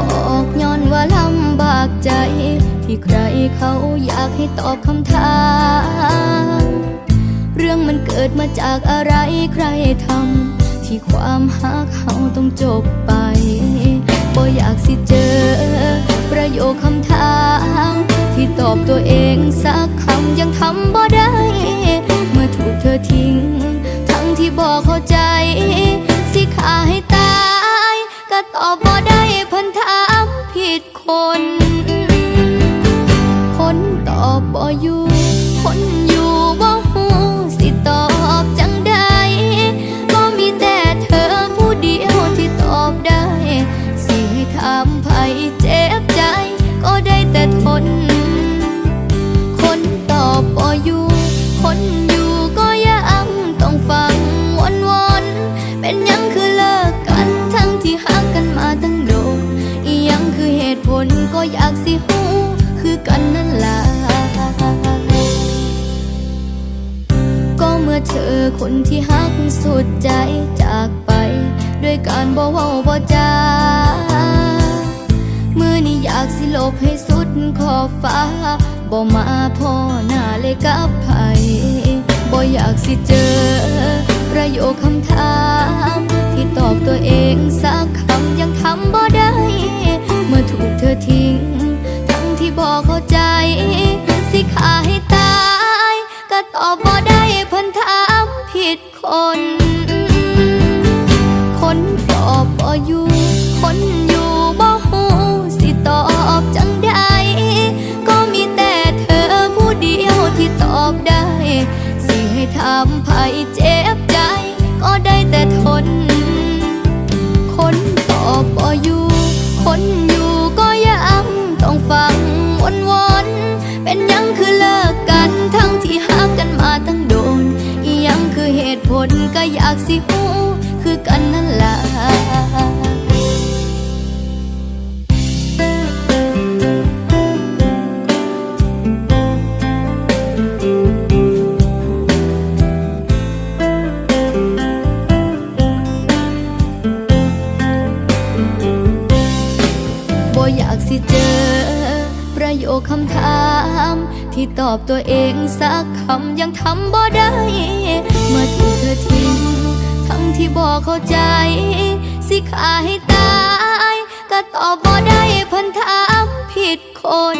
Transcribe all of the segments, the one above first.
อกย้อนว่าลำบากใจ ที่ใครเขาอยากให้ตอบคำถาม เรื่องมันเกิดมาจากอะไรใครทำที่ความหักเขาต้องจบไปบ่อยากสิเจอ ประโยคคำถามที่ตอบตัวเองสักคำยังทำบ่ได้ เมื่อถูกเธอทิ้ง ทั้งที่บอกเขาใจ ออยู่ คนอยู่บ่หูสิตอบจังใดก็มีแต่เธอผู้เดียวที่ตอบได้ สิถามไผเจ็บใจ ก็ได้แต่ทน คนตอบบ่อยู่ เธอคนที่ฮักสุดใจจากไป ด้วยการบ่เว้าบ่จามือนี้อยากสิลบให้สุดขอบฟ้าบ่มาพ่อหน้าเลยกับไผบ่อยากสิเจอ ประโยคคำถาม ที่ตอบตัวเองสักคำยังทำบ่ได้ เมื่อถูกเธอทิ้ง ทั้งที่บอกเข้าใจ สิขาให้ตาย ก็ตอบบ่ ทำไผเจ็บใจ ก็ได้แต่ทน คนตอบบ่อยู่ คนอยู่ก็ยังต้องฟังวนวนๆเป็นยังคือเลิกกันทั้งที่หากกันมาตั้งโดน อียังคือเหตุผลก็อยากสิหูคือกันนะ สิเจอ ประโยคคำถาม ที่ตอบตัวเองสักคำยังทำบ่ได้ เมื่อถูกเธอทิ้ง ทั้งที่บอกเข้าใจ สิขาให้ตาย ก็ตอบบ่ได้พันถามผิดคน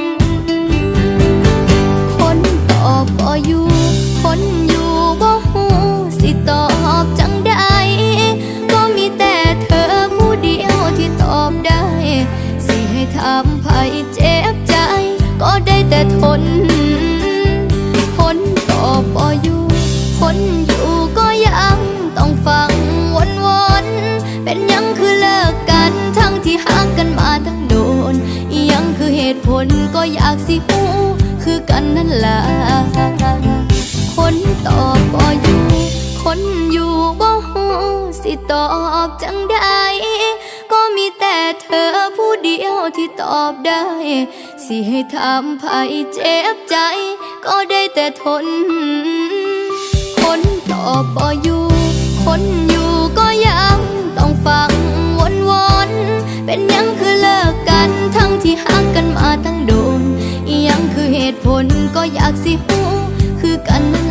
ทำไผเจ็บใจ ก็ได้แต่ทน คนต่อบบ่อยู่ คนอยู่ก็ยังต้องฟังวนวนๆเป็นยังคือเลิกกันทั้งที่ห่างกันมาตั้งโดน ยังคือเหตุผลก็อยากสิหูคือกันนั่นล่ะคนตอบบ่อยู่ คนอยู่บ่หูสิตอบจังใด ก็มีแต่เธอผู้เดียวที่ตอบได้ สิให้ทำไผเจ็บใจ ก็ได้แต่ทน คนตอบบ่อยู่ คนอยู่ก็ยังต้องฟังวนวนๆเป็นยังคือเลิกกันทั้งที่ห่างกันมาตั้งโดนยังคือเหตุผลก็อยากสิหูคือกันนั่น